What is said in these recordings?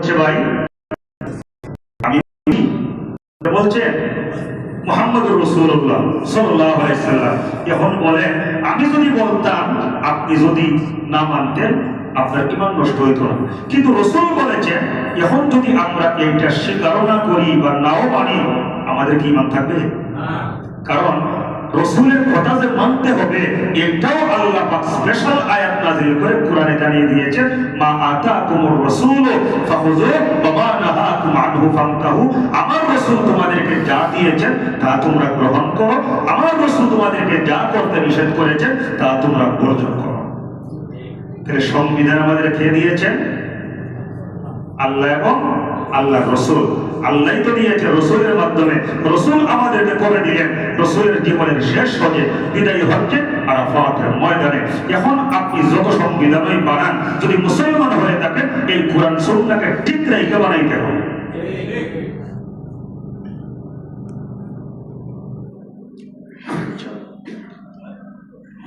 বলছে ভাই আমি বলছে মোহাম্মদ রসুল্লাহ সাল্লাহ এখন বলে আমি যদি বলতাম আপনি যদি না মানতেন আপনার ইমান নষ্ট হইত না। কিন্তু রসুল বলেছেন এখন যদি আমরা এইটা স্বীকারও না করি বা নাও মানি আমাদের কি ইমান থাকবে? কারণ রসুলের কথা যে মানতে হবে, এটাও আল্লাহ পাক স্পেশাল আয়াত নাযিল করে কোরআনে জানিয়ে দিয়েছেন, মা রাসূল নাহাকুম আনহু ফান্তাহু আমার রাসূল তোমাদেরকে যা দিয়েছেন, তা তোমরা গ্রহণ করো। আমার রাসূল তোমাদেরকে যা করতে নিষেধ করেছেন, তা তোমরা বর্জন করো। তাহলে সংবিধান আমাদের খেয়ে দিয়েছেন? আল্লাহ এবং আল্লাহ রসুল। আল্লাহ তো দিয়েছে, রসুলের মাধ্যমে। রসুল আমাদেরকে করে দিলেন। রসুলের জীবনের শেষ হজে বিদায়ী হচ্ছে আরাফাতের ময়দানে। এখন আপনি যত সংবিধানই বানান, যদি মুসলমান হয়ে এই কোরআন সুন্নাকে ঠিক রেখে বানাইতে হবে।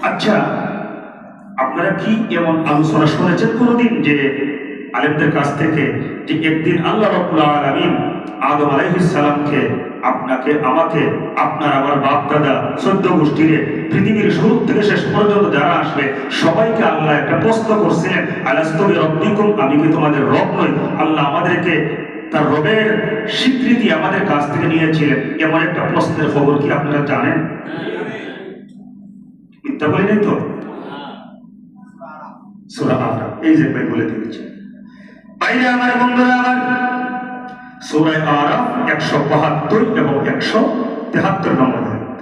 আচ্ছা আপনারা কি এমন আলোচনা শুনেছেন কোনোদিন যে আলেমদের কাছ থেকে যে একদিন আল্লাহ রব্বুল আলামিন আদম আলাইহিস সালামকে আপনাকে, আমাকে, আপনার আমার বাপ দাদা চোদ্দ গোষ্ঠীরে পৃথিবীর শুরু থেকে শেষ পর্যন্ত যারা আসবে, সবাইকে আল্লাহ একটা প্রশ্ন করছিলেন আলাস্তবি রব্বিকুম? আমি কি তোমাদের রব নই? আল্লাহ আমাদেরকে তার রবের স্বীকৃতি আমাদের কাছ থেকে নিয়েছিলেন। এমন একটা প্রশ্নের খবর কি আপনারা জানেন? মিথ্যা বলি নাই তো? সুরা এই যে ভাই বলে দিয়েছে। বাইরে আমার বন্ধুরা আমার সুরায় আরাফ একশো বাহাত্তর এবং একশো তেহাত্তর নম্বর আয়াত।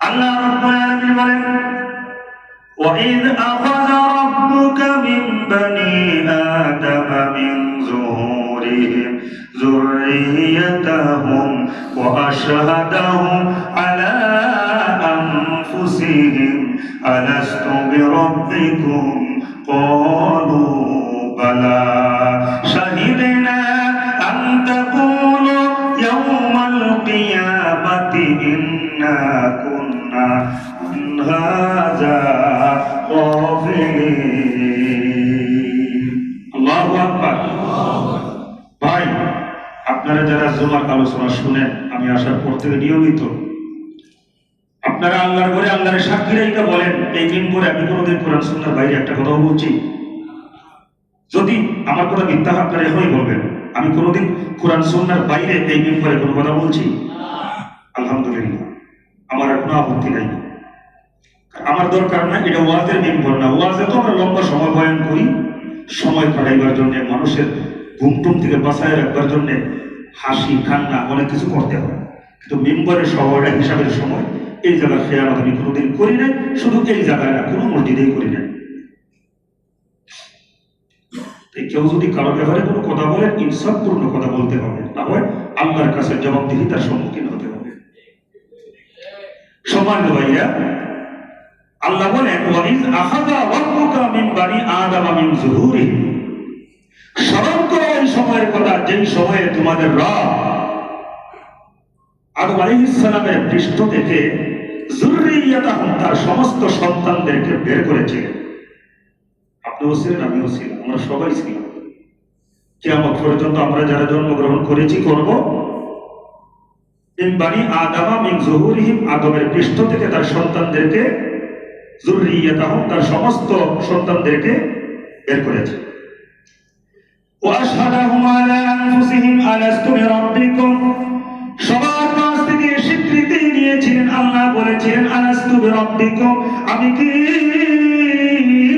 আল্লাহ রাব্বুল আলামিন বলেন وإذ أخذ ربك من بني آدم من ظهورهم ذريتهم وأشهدهم ألست بربكم قالوا بلى شهدنا أن تقولوا يوم القيامة إنا كنا عن هذا غافلين الله أكبر ভাই আপনারা যারা জুমার আলোচনা শুনেন আমি আসার পর থেকে নিয়মিত আপনারা আল্লাহর ঘরে আল্লাহর সাক্ষী বলেন, এই দিন করে আমি কোনোদিন কোরআন সুন্নার বাইরে একটা কথাও বলছি। যদি আমার কথা মিথ্যা আপনারা এখনই বলবেন, আমি কোনোদিন কোরআন সুন্নার বাইরে এই দিন করে কোনো কথা বলছি? আলহামদুলিল্লাহ, আমার আর কোনো আপত্তি নাই। আমার দরকার না এটা ওয়াজের নির্ভর না। ওয়াজে তো আমরা লম্বা সময় বয়ান করি, সময় কাটাইবার জন্য, মানুষের ঘুমটুম থেকে বাঁচায় রাখবার জন্য হাসি, কান্না, অনেক কিছু করতে হয়। কিন্তু মেম্বারের শহরের হিসাবের সময় এই জায়গার খেয়াল আমি কোনোদিন করি নাই, শুধু এই জায়গায় না, কোনো মসজিদেই করি নাই। কেউ যদি কারও ব্যাপারে কোনো কথা বলে, ইনসাফপূর্ণ কথা বলতে হবে হয় আল্লাহর কাছে জবাবদিহিতার সম্মুখীন হতে হবে। সম্মানিত ভাইয়া আল্লাহ বলেন, ওয়াইজ আখাযা রাব্বুকা মিন বানি আদম মিন যুহুরিহিম স্মরণ করো ওই সময়ের কথা, যেই সময়ে তোমাদের রব আদম আলাইহিস সালামের পৃষ্ঠ থেকে যুররিয়াতাহুম তার সমস্ত সন্তানদেরকে বের করেছিলেন আপনিও ছিলেন আমিও ছিলাম আমরা সবাই ছিলাম কেমন পর্যন্ত আমরা যারা জন্মগ্রহণ করেছি করব মিন বানি আদামা মিন জুহুরিহিম আদমের পৃষ্ঠ থেকে তার সন্তানদেরকে যুররিয়াতাহুম তার সমস্ত সন্তানদেরকে বের করেছে وأشهدهم على أنفسهم ألست بربكم বলেছিলেন আলাস্তু বিরব্বিকুম আমি কি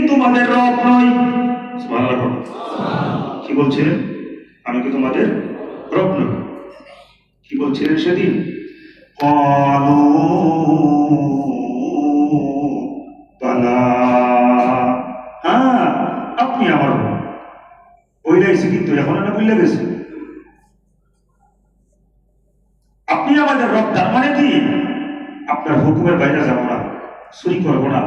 তোমাদের রব নই সুবহানাল্লাহ কি বলছিলেন আমি কি তোমাদের রব নই কি বলছিলেন সেদিন قالوا বালা হ্যাঁ আপনি আমার রব ওই রয়েছে কিন্তু এখন না বুঝলে গেছে আপনার হুকুমের বাইরে যাব না, চুরি করব না,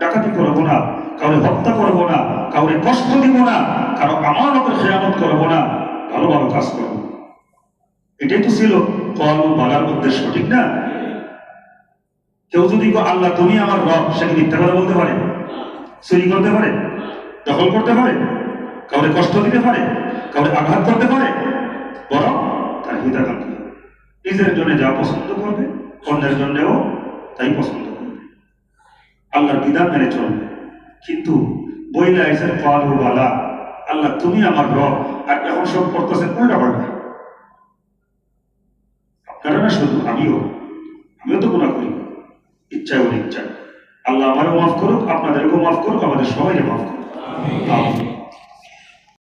ডাকাতি করব না, কাউরে হত্যা করব না, কাউরে কষ্ট দিব না, কারও আমানতের খেয়ামত করব না, ভালো ভালো কাজ করব। এটাই তো ছিল কল বালার উদ্দেশ্য ঠিক না? কেউ যদি আল্লাহ, তুমি আমার রব, সে কি মিথ্যা কথা বলতে পারে? চুরি করতে পারে? দখল করতে পারে? কাউরে কষ্ট দিতে পারে? কাউরে আঘাত করতে পারে? বরং তার হিতাকাঙ্ক্ষী। নিজের জন্য যা পছন্দ করবে অন্যের জন্যও তাই পছন্দ করবে। আল্লাহর বিধান মেনে চলবে। কিন্তু বইলে আইসেন পালু বালা, আল্লাহ তুমি আমার রব, আর এখন সব করতেছেন উল্টা পাল্টা। আপনারা না শুধু আমিও আমিও তো গুণা করি। ইচ্ছায় ওর ইচ্ছা আল্লাহ আমারও মাফ করুক, আপনাদেরকেও মাফ করুক, আমাদের সবাইকে মাফ করুক।